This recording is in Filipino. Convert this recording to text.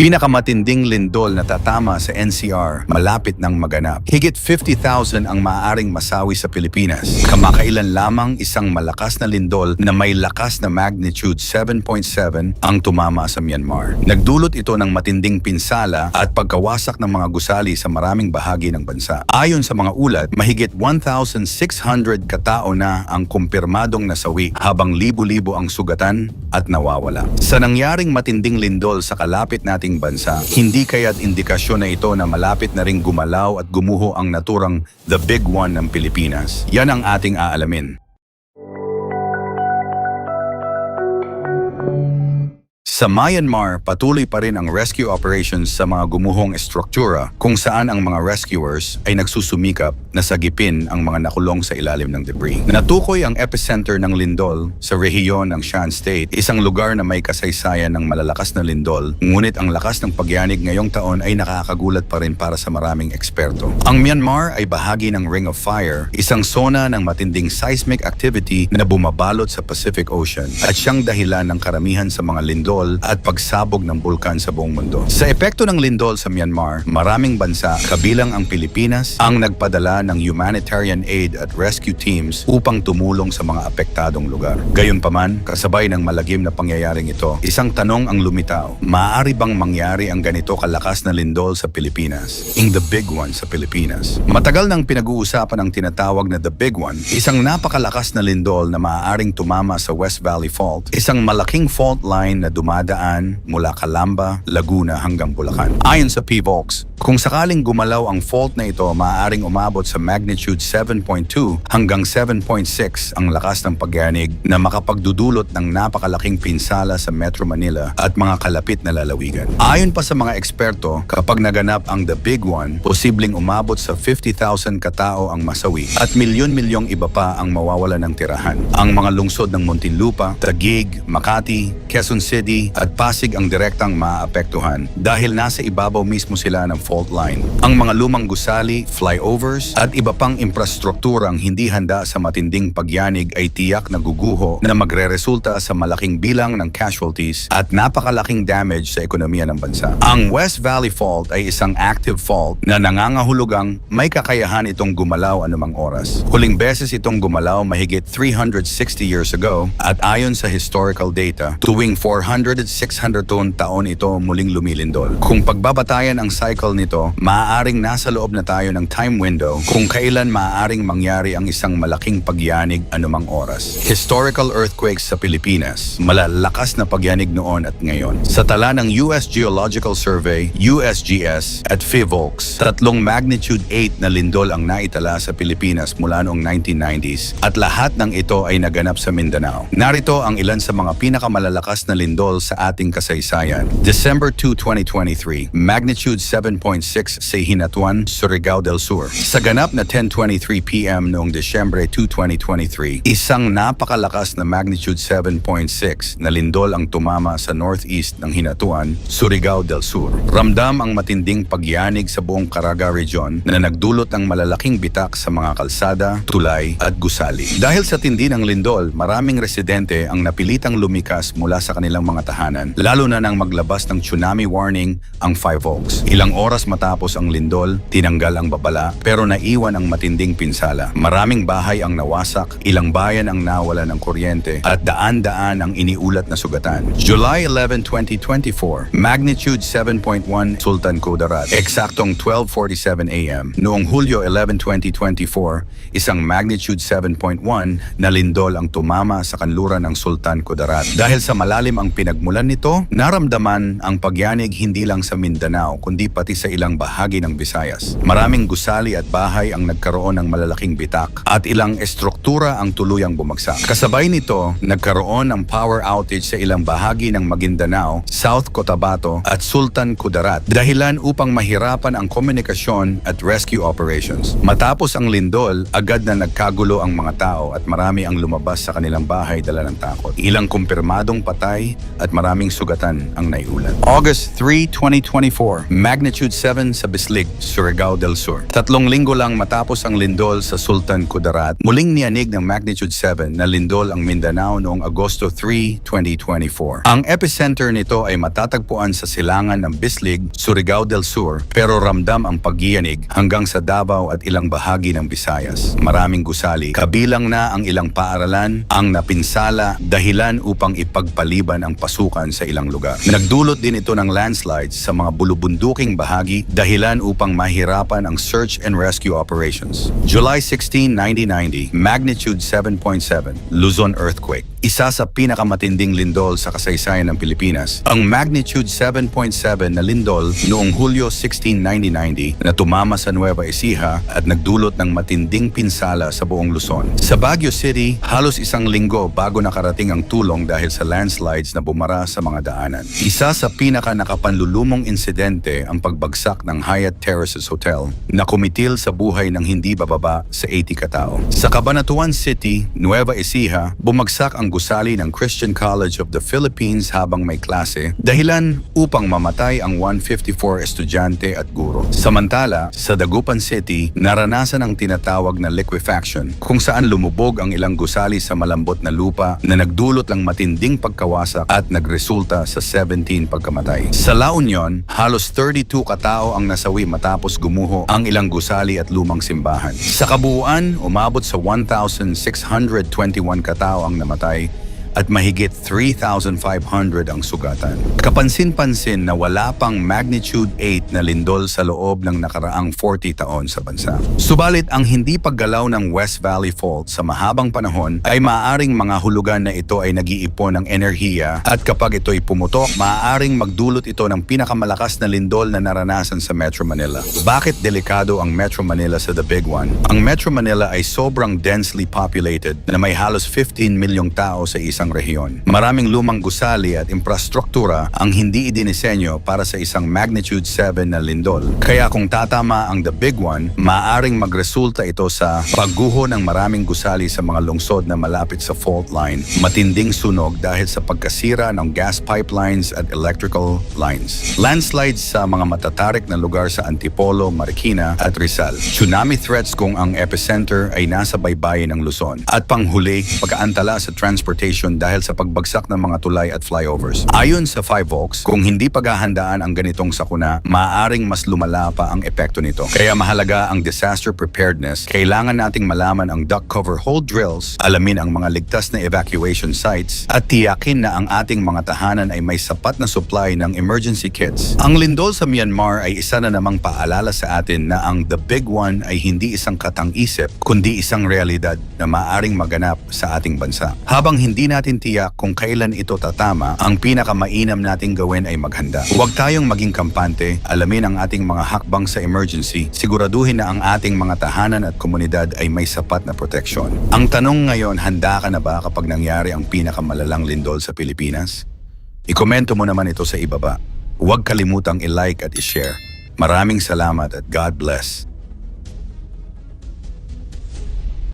Pinakamatinding lindol na tatama sa NCR malapit ng maganap. Higit 50,000 ang maaaring masawi sa Pilipinas. Kamakailan lamang isang malakas na lindol na may lakas na magnitude 7.7 ang tumama sa Myanmar. Nagdulot ito ng matinding pinsala at pagkawasak ng mga gusali sa maraming bahagi ng bansa. Ayon sa mga ulat, mahigit 1,600 katao na ang kumpirmadong nasawi habang libo-libo ang sugatan at nawawala. Sa nangyaring matinding lindol sa kalapit nating bansa, hindi kaya't indikasyon na ito na malapit na ring gumalaw at gumuho ang naturang The Big One ng Pilipinas. Yan ang ating aalamin. Sa Myanmar, patuloy pa rin ang rescue operations sa mga gumuhong estruktura kung saan ang mga rescuers ay nagsusumikap na sagipin ang mga nakulong sa ilalim ng debris. Natukoy ang epicenter ng lindol sa rehiyon ng Shan State, isang lugar na may kasaysayan ng malalakas na lindol, ngunit ang lakas ng pagyanig ngayong taon ay nakakagulat pa rin para sa maraming eksperto. Ang Myanmar ay bahagi ng Ring of Fire, isang zona ng matinding seismic activity na bumabalot sa Pacific Ocean at siyang dahilan ng karamihan sa mga lindol at pagsabog ng bulkan sa buong mundo. Sa epekto ng lindol sa Myanmar, maraming bansa, kabilang ang Pilipinas, ang nagpadala ng humanitarian aid at rescue teams upang tumulong sa mga apektadong lugar. Gayunpaman, kasabay ng malagim na pangyayaring ito, isang tanong ang lumitaw. Maaari bang mangyari ang ganito kalakas na lindol sa Pilipinas? In the big one sa Pilipinas. Matagal nang pinag-uusapan ang tinatawag na the big one, isang napakalakas na lindol na maaaring tumama sa West Valley Fault, isang malaking fault line na dumadaan mula Calamba, Laguna hanggang Bulacan. Ayon sa PVOX, kung sakaling gumalaw ang fault na ito, maaaring umabot sa magnitude 7.2 hanggang 7.6 ang lakas ng pagyanig na makapagdudulot ng napakalaking pinsala sa Metro Manila at mga kalapit na lalawigan. Ayon pa sa mga eksperto, kapag naganap ang The Big One, posibleng umabot sa 50,000 katao ang masawi at milyon-milyong iba pa ang mawawala ng tirahan. Ang mga lungsod ng Muntinlupa, Taguig, Makati, Quezon City at Pasig ang direktang maapektuhan dahil nasa ibabaw mismo sila ng fault line. Ang mga lumang gusali, flyovers at iba pang infrastrukturang hindi handa sa matinding pagyanig ay tiyak na guguho na magreresulta sa malaking bilang ng casualties at napakalaking damage sa ekonomiya ng bansa. Ang West Valley Fault ay isang active fault na nangangahulugang may kakayahan itong gumalaw anumang oras. Huling beses itong gumalaw mahigit 360 years ago at ayon sa historical data, tuwing 400 at 600 ton taon ito muling lumilindol. Kung pagbabatayan ang cycle nito, maaaring nasa loob na tayo ng time window kung kailan maaaring mangyari ang isang malaking pagyanig anumang oras. Historical earthquakes sa Pilipinas, malalakas na pagyanig noon at ngayon. Sa tala ng US Geological Survey, USGS at FIVOLCS, tatlong magnitude 8 na lindol ang naitala sa Pilipinas mula noong 1990s at lahat ng ito ay naganap sa Mindanao. Narito ang ilan sa mga pinakamalalakas na lindol sa ating kasaysayan. December 2, 2023, magnitude 7.6 sa Hinatuan, Surigao del Sur. Sa ganap na 10.23 p.m. noong Desyembre 2, 2023, isang napakalakas na magnitude 7.6 na lindol ang tumama sa northeast ng Hinatuan, Surigao del Sur. Ramdam ang matinding pagyanig sa buong Caraga Region na nagdulot ng malalaking bitak sa mga kalsada, tulay at gusali. Dahil sa tindi ng lindol, maraming residente ang napilitang lumikas mula sa kanilang mga tahanan, lalo na nang maglabas ng tsunami warning ang Five Oaks. Ilang oras matapos ang lindol, tinanggal ang babala pero naiwan ang matinding pinsala. Maraming bahay ang nawasak, ilang bayan ang nawala ng kuryente at daan-daan ang iniulat na sugatan. July 11, 2024, magnitude 7.1 Sultan Kudarat, eksaktong 12.47 a.m. Noong Hulyo 11, 2024, isang magnitude 7.1 na lindol ang tumama sa kanluran ng Sultan Kudarat. Dahil sa malalim ang pinagmulan nito, naramdaman ang pagyanig hindi lang sa Mindanao kundi pati sa ilang bahagi ng Visayas. Maraming gusali at bahay ang nagkaroon ng malalaking bitak at ilang estruktura ang tuluyang bumagsak. Kasabay nito, nagkaroon ng power outage sa ilang bahagi ng Maguindanao, South Cotabato at Sultan Kudarat dahilan upang mahirapan ang komunikasyon at rescue operations. Matapos ang lindol, agad na nagkagulo ang mga tao at marami ang lumabas sa kanilang bahay dala ng takot. Ilang kumpirmadong patay at maraming sugatan ang naiulat. August 3, 2024, magnitude 7 sa Bislig, Surigao del Sur. Tatlong linggo lang matapos ang lindol sa Sultan Kudarat, muling niyanig ng magnitude 7 na lindol ang Mindanao noong Agosto 3, 2024. Ang epicenter nito ay matatagpuan sa silangan ng Bislig, Surigao del Sur, pero ramdam ang paggiyanig hanggang sa Davao at ilang bahagi ng Visayas. Maraming gusali, kabilang na ang ilang paaralan, ang napinsala dahilan upang ipagpaliban ang pasukan sa ilang lugar. Nagdulot din ito ng landslides sa mga bulubunduking bahagi dahilan upang mahirapan ang search and rescue operations. July 16, 1990, magnitude 7.7, Luzon earthquake. Isa sa pinakamatinding lindol sa kasaysayan ng Pilipinas. Ang magnitude 7.7 na lindol noong Hulyo 16, 1990 na tumama sa Nueva Ecija at nagdulot ng matinding pinsala sa buong Luzon. Sa Baguio City, halos isang linggo bago nakarating ang tulong dahil sa landslides na bumara sa mga daanan. Isa sa pinaka nakapanlulumong insidente ang pagbagsak ng Hyatt Terraces Hotel na kumitil sa buhay ng hindi bababa sa 80 katao. Sa Cabanatuan City, Nueva Ecija, bumagsak ang gusali ng Christian College of the Philippines habang may klase dahilan upang mamatay ang 154 estudyante at guro. Samantala, sa Dagupan City, naranasan ang tinatawag na liquefaction kung saan lumubog ang ilang gusali sa malambot na lupa na nagdulot ng matinding pagkawasak at nagresulta sa 17 pagkamatay. Sa La Union, halos 32 katao ang nasawi matapos gumuho ang ilang gusali at lumang simbahan. Sa kabuuan, umabot sa 1,621 katao ang namatay at mahigit 3,500 ang sugatan. Kapansin-pansin na wala pang magnitude 8 na lindol sa loob ng nakaraang 40 taon sa bansa. Subalit ang hindi paggalaw ng West Valley Fault sa mahabang panahon ay maaaring mga hulugan na ito ay nag-iipon ng enerhiya at kapag ito'y pumutok, maaaring magdulot ito ng pinakamalakas na lindol na naranasan sa Metro Manila. Bakit delikado ang Metro Manila sa The Big One? Ang Metro Manila ay sobrang densely populated na may halos 15 milyong tao sa isang rehiyon. Maraming lumang gusali at infrastruktura ang hindi idinisenyo para sa isang magnitude 7 na lindol. Kaya kung tatama ang The Big One, maaring magresulta ito sa pagguho ng maraming gusali sa mga lungsod na malapit sa fault line, matinding sunog dahil sa pagkasira ng gas pipelines at electrical lines. Landslides sa mga matatarik na lugar sa Antipolo, Marikina at Rizal. Tsunami threats kung ang epicenter ay nasa baybayin ng Luzon. At panghuli, pagkaantala sa transportation dahil sa pagbagsak ng mga tulay at flyovers. Ayon sa Five Oaks, kung hindi paghahandaan ang ganitong sakuna, maaaring mas lumala pa ang epekto nito. Kaya mahalaga ang disaster preparedness. Kailangan nating malaman ang duck cover hole drills, alamin ang mga ligtas na evacuation sites, at tiyakin na ang ating mga tahanan ay may sapat na supply ng emergency kits. Ang lindol sa Myanmar ay isa na namang paalala sa atin na ang The Big One ay hindi isang katang-isip, kundi isang realidad na maaring maganap sa ating bansa. Habang hindi natin tiyak kung kailan ito tatama, ang pinakamainam nating gawin ay maghanda. Huwag tayong maging kampante, alamin ang ating mga hakbang sa emergency, siguraduhin na ang ating mga tahanan at komunidad ay may sapat na proteksyon. Ang tanong ngayon, handa ka na ba kapag nangyari ang pinakamalalang lindol sa Pilipinas? Ikomento mo naman ito sa ibaba. Huwag kalimutang i-like at i-share. Maraming salamat at God bless.